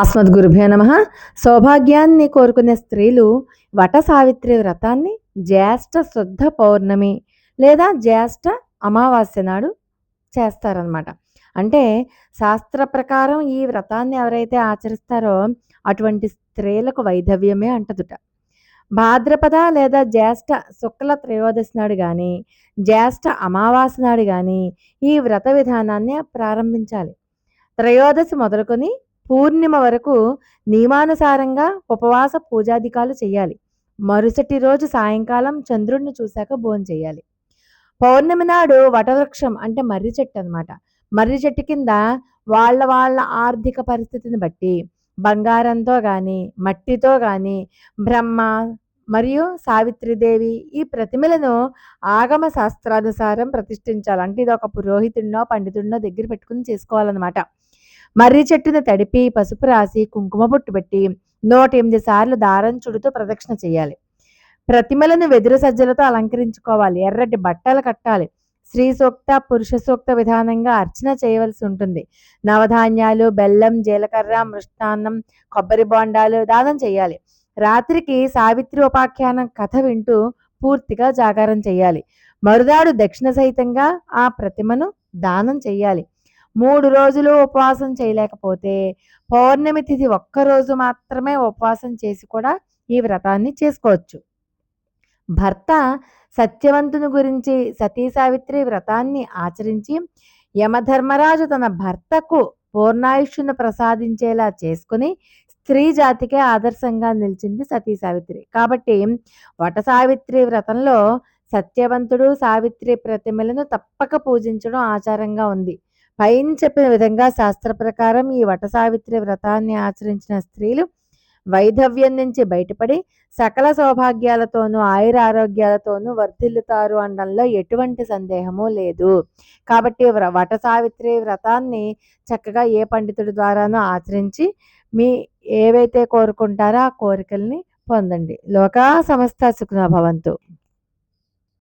అస్మద్గురుభ్యో నమ. సౌభాగ్యాన్ని కోరుకునే స్త్రీలు వట సావిత్రి వ్రతాన్ని జ్యేష్ఠ శుద్ధ పౌర్ణమి లేదా జ్యేష్ఠ అమావాస్య నాడు చేస్తారనమాట అంటే శాస్త్ర ప్రకారం ఈ వ్రతాన్ని ఎవరైతే ఆచరిస్తారో అటువంటి స్త్రీలకు వైధవ్యమే అంటదుట. భాద్రపద లేదా జ్యేష్ఠ శుక్ల త్రయోదశి నాడు కానీ జ్యేష్ఠ అమావాస్య నాడు కానీ ఈ వ్రత విధానాన్ని ప్రారంభించాలి. త్రయోదశి మొదలుకొని పూర్ణిమ వరకు నియమానుసారంగా ఉపవాస పూజాధికాలు చేయాలి. మరుసటి రోజు సాయంకాలం చంద్రుడిని చూశాక భోజనం చేయాలి. పౌర్ణమి నాడు వటవృక్షం అంటే మర్రి చెట్టు అనమాట మర్రి చెట్టు కింద వాళ్ళ వాళ్ళ ఆర్థిక పరిస్థితిని బట్టి బంగారంతో కానీ మట్టితో కానీ బ్రహ్మ మరియు సావిత్రిదేవి ఈ ప్రతిమలను ఆగమ శాస్త్రానుసారం ప్రతిష్ఠించాలి. అంటే ఇది ఒక పురోహితుడినో పండితుడినో దగ్గర పెట్టుకుని చేసుకోవాలన్నమాట. మర్రి చెట్టును తడిపి పసుపు రాసి కుంకుమ బొట్టు పెట్టి నూట ఎనిమిది సార్లు దారం చుడుతూ ప్రదక్షిణ చేయాలి. ప్రతిమలను వెదురు సజ్జలతో అలంకరించుకోవాలి. ఎర్రటి బట్టలు కట్టాలి. స్త్రీ సూక్త పురుష సూక్త విధానంగా అర్చన చేయవలసి ఉంటుంది. నవధాన్యాలు బెల్లం జీలకర్ర మృష్టాన్నం కొబ్బరి బొండాలు దానం చేయాలి. రాత్రికి సావిత్రి ఉపాఖ్యానం కథ వింటూ పూర్తిగా జాగారం చేయాలి. మరుదాడు దక్షిణ సహితంగా ఆ ప్రతిమను దానం చేయాలి. మూడు రోజులు ఉపవాసం చేయలేకపోతే పౌర్ణమి తిథి ఒక్కరోజు మాత్రమే ఉపవాసం చేసి కూడా ఈ వ్రతాన్ని చేసుకోవచ్చు. భర్త సత్యవంతుని గురించి సతీ సావిత్రి వ్రతాన్ని ఆచరించి యమధర్మరాజు తన భర్తకు పూర్ణాయుష్యును ప్రసాదించేలా చేసుకుని స్త్రీ జాతికే ఆదర్శంగా నిలిచింది సతీ సావిత్రి. కాబట్టి వట సావిత్రి వ్రతంలో సత్యవంతుడు సావిత్రి ప్రతిమలను తప్పక పూజించడం ఆచారంగా ఉంది. పైన చెప్పిన విధంగా శాస్త్ర ప్రకారం ఈ వట సావిత్రి వ్రతాన్ని ఆచరించిన స్త్రీలు వైధవ్యం నుంచి బయటపడి సకల సౌభాగ్యాలతోనూ ఆయుర ఆరోగ్యాలతోనూ వర్ధిల్లుతారు అనడంలో ఎటువంటి సందేహము లేదు. కాబట్టి వ్ర వట సావిత్రి వ్రతాన్ని చక్కగా ఏ పండితుడి ద్వారానో ఆచరించి మీ ఏవైతే కోరుకుంటారో ఆ కోరికల్ని పొందండి. లోకా సమస్త సుఖన భవంతు.